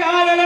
आलेलं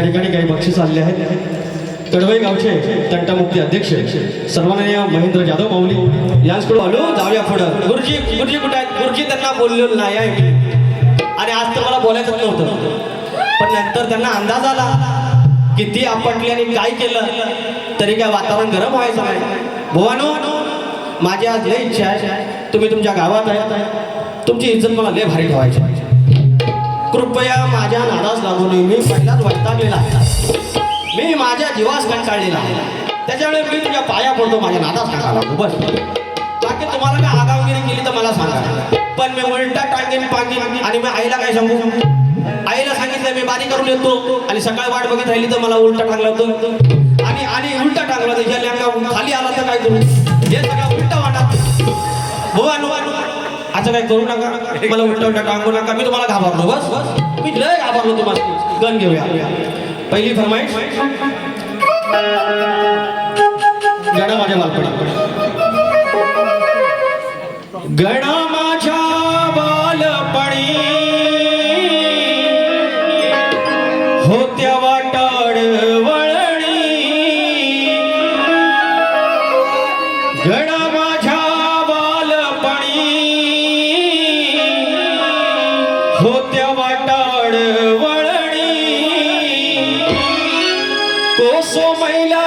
या ठिकाणी काही बक्षीस आलेले आहेत. कडवई गावचे तंटामुक्ती अध्यक्ष सन्माननीय महेंद्र जाधव माऊली. यांच्याकडून आलो जाऊया पुढं. गुरुजी गुरुजी कुठे आहेत? गुरुजी त्यांना बोललेलो नाही आहे. आणि आज तर मला बोलायचं नव्हतं. पण नंतर त्यांना अंदाज आला किती आपटली आणि काय केलं तरी काय वातावरण गरम व्हायचं नाही. भवानो माझी आज लय इच्छा आहे. तुम्ही तुमच्या गावात आहे. तुमची इज्जत मला लय भारी ठेवायची कृपया माझ्या नादास लागू नये. मी पहिलाच वैतागलेला आहे. मी माझ्या जीवास कंटाळलेला त्याच्यामुळे मी तुझ्या पाया पडतो माझ्या नादास नका लागू. बस. बाकी तुम्हाला काय आगावगिरी केली तर मला सांगा. पण मी उलटा टांगेन पांगेन आणि मी आईला काय सांगू? आईला सांगितलं मी बारी करून येतो. आणि सकाळी वाट बघित राहिली तर मला उलटा टांगला होतो. आणि आणि उलटा टांगला तर खाली आला तर काय करू? हे सगळं उलटा वाटा. हो अनु असं काय करू नका. मला उलटा उलटा टांगू नका. मी तुम्हाला घाबरलो बस. बस मी लय घाबरलो तुम्हाला. गण घेऊया. पहिली फरमाईश. गणा माझ्या बालपणी गणा कोसो मैला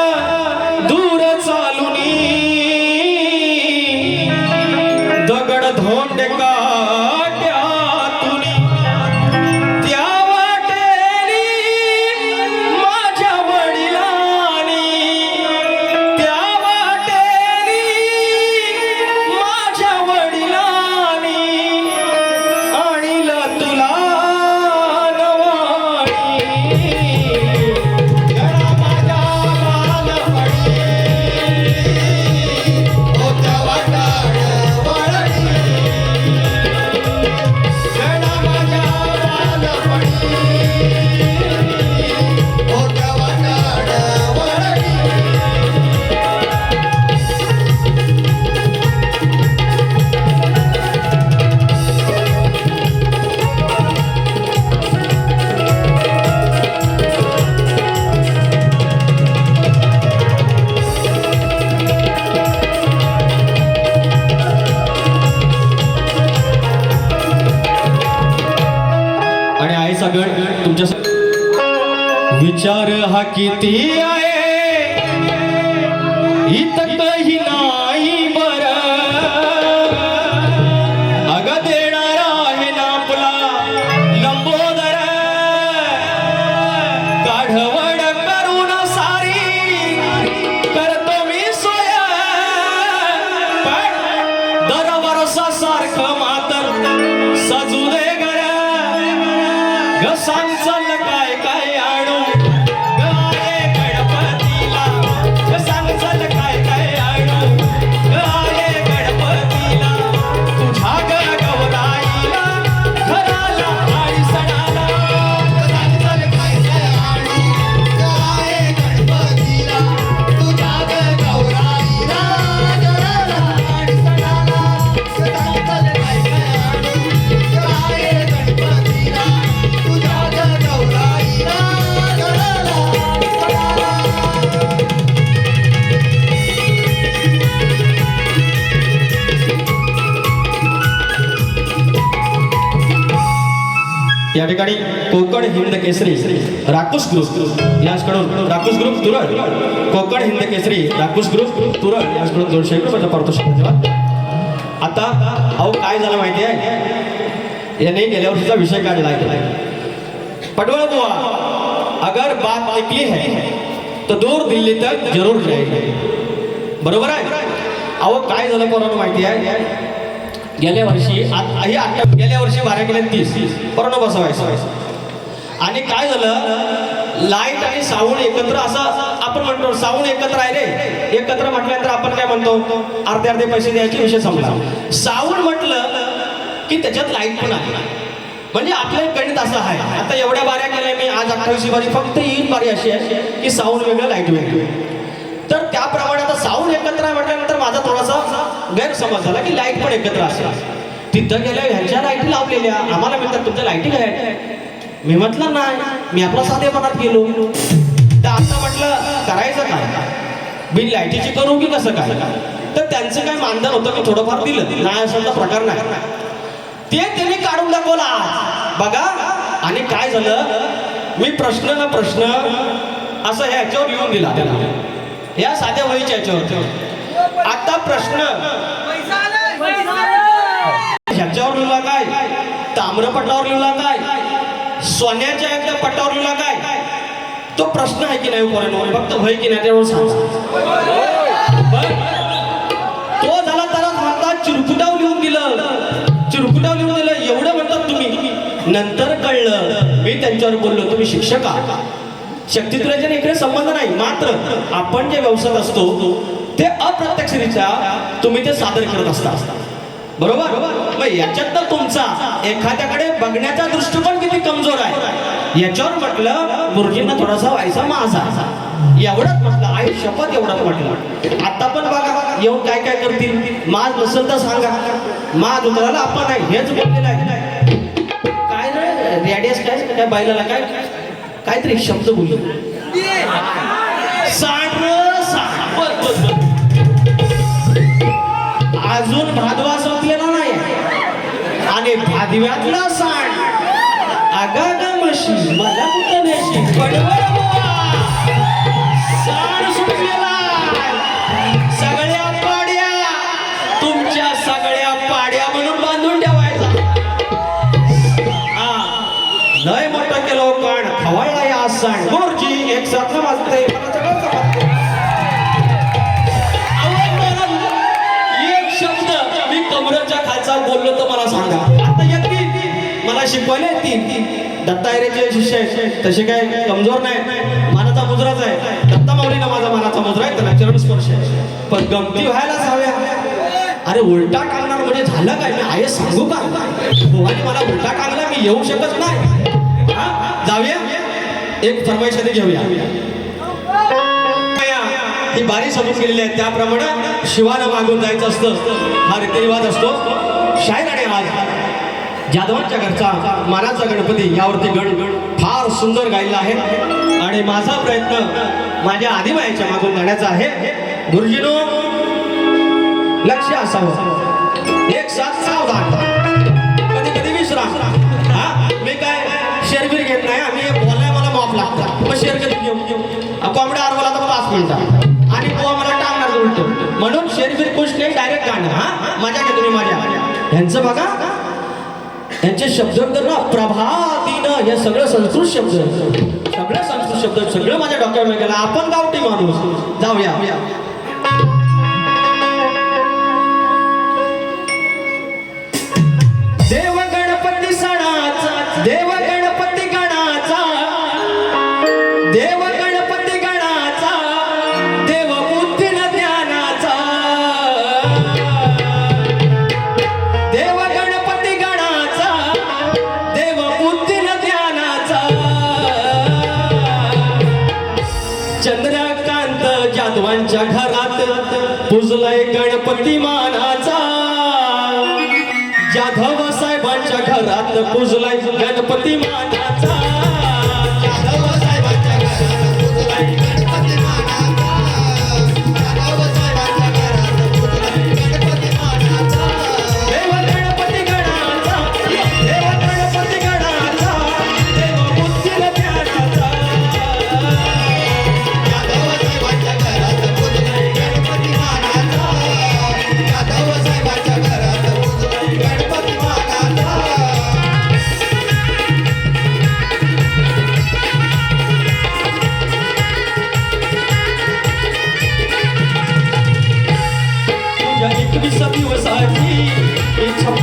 विचार हा ठिकाणी कोकण हिंद केसरी राकुश ग्रुप याचकडून राकुश ग्रुप तुरळ कोकण हिंद केसरी राकुश ग्रुप तुरळ याचकडून दोनशे रुपयाचा पारितोषिक धन्यवाद आता अहो काय झालं माहिती आहे याने गेल्या वर्षीचा विषय काढला आहे. पटवळ बुवा अगर बात निकली है तो दूर दिल्ली तक जरूर जाईल बरोबर आहे? अहो काय झालं कोणाला माहिती आहे गेल्या वर्षी आ- ही आठ गेल्या वर्षी बारा गेल्या तीस. पोरांनो बसवायचं. आणि काय झालं? लाइट आणि साऊंड एकत्र असं आपण म्हणतो साऊंड एकत्र आहे रे. एकत्र म्हटल्यानंतर आपण काय म्हणतो? अर्धे अर्धे पैसे द्यायचे विषय समजा साऊंड म्हटलं की त्याच्यात लाइट पण आहे. म्हणजे आपलं गणित असं आहे. आता एवढ्या बाऱ्या केल्या मी आज अठ्ठावीस बारी फक्त ही बारी अशी आहे की साऊंड वेगळं लाइट वेगळं. तर त्याप्रमाणे आता साऊंड एकत्र म्हटल्यानंतर माझा थोडासा गैरसमज झाला की लाइट पण एकत्र असेल. तिथं गेल्या ह्यांच्या लाईटी लावलेल्या. आम्हाला म्हणतात तुमच्या लाईटी काय मी म्हटलं नाही मी आपला साधेपणात गेलो. तर आता म्हटलं करायचं काय? बिन लाईटीची करू की कसं काय? तर त्यांचं काय मानधन होतं मी थोडंफार दिलं. नाही असं प्रकार नाही. ते त्यांनी काढून दाखवला बघा आणि काय झालं? मी प्रश्न ना प्रश्न असं ह्याच्यावर लिहून दिला. त्याला या साध्या वहीच्या याच्यावर आता प्रश्न. ह्याच्यावर लिहिला काय ताम्रपटावर लिहिला काय सोन्याच्या याच्या पटावर लिहिला काय तो प्रश्न आहे की नाही पोरांनो फक्त भय की नाही त्यावर सांग. तो झाला त्याला म्हणतात चिरकुटाव लिहून दिलं. चिरकुटाव लिहून दिलं. एवढं म्हणतात तुम्ही. नंतर कळलं. मी त्यांच्यावर बोललो तुम्ही शिक्षक आहात. शक्तित्रयाच्या इकडे संबंध नाही. मात्र आपण जे व्यवसायात असतो ते अप्रत्यक्षरित्या तुम्ही ते सादर करत असता. बरोबर? मग याच्यात तर तुमचा एखाद्याकडे बघण्याचा दृष्टिकोन किती कमजोर आहे. याच्यावर म्हटलं गुरुजींना थोडासा व्हायचा माझा एवढंच म्हटलं आई शपथ एवढंच म्हटलं. आता पण बघा येऊन काय काय करतील. माझ नसेल तर सांगा. माझ उतराला आपण आहे हेच बोललेलं आहे. काय रे? रॅडियस काय? काय बायलाला काय? काहीतरी शब्द बस. अजून भादवा संपलेला नाही. आणि भादव्यातला सांड. अगा गा म्हशी मला कुठं नेशी सुटलेला. सगळ्या पाड्या. तुमच्या सगळ्या पाड्या म्हणून बांधून ठेवायचा. हा. लय मोठं खवळला या सण गुरुजी एक साथ वाजते एक शब्द मी कमरेच्या खालचा बोललो तर मला सांगा. आता येतील. मला शिकवायला येतील. दत्तायरेचे शिष्य आहेत तसे काय कमजोर नाही. मानाचा मुजराच आहे. दत्ता माऊलीला माझा मानाचा मुजरा आहे त्याला चरण स्पर्श आहे. पण गमती व्हायलाच हव्या. अरे उलटा टाकणार म्हणजे झालं काय? मी आहे सांगू का? भगवानी मला उलटा टाकला मी येऊ शकत नाही. हा? जाऊया? एक फरमाईश आधी घेऊया ही बारी समजून गेलेली आहे. त्याप्रमाणे शिवानं मागून जायचं असतं. हा रीतिरिवाज असतो. शाहीर आणि आज जाधवांच्या घरचा मानाचा गणपती यावरती गण फार सुंदर गायला आहे. आणि माझा प्रयत्न माझ्या आदिमायाच्या मागून जाण्याचा आहे. गुरुजीनो लक्ष असावं. एक साथ लागतं मग शेर कधी घेऊ कोंबड्या आरवला तर पाच मिनिटं. आणि तो आम्हाला टांगणार उलट. म्हणून शेरबीर खुश नाही डायरेक्ट गाणं. हा? मजा घ्या तुम्ही माझ्या ह्यांचं बघा. त्यांचे शब्द तर ना प्रभातीन हे सगळं संस्कृत शब्द. सगळं संस्कृत शब्द सगळं माझ्या डोक्यावर गेला. आपण गावठी माणूस. जाऊया. आमच्या घरात पुजलाय गणपती मानाचा. जाधव साहेबांच्या घरात पुजलाय गणपती मानाचा. सभी वसाती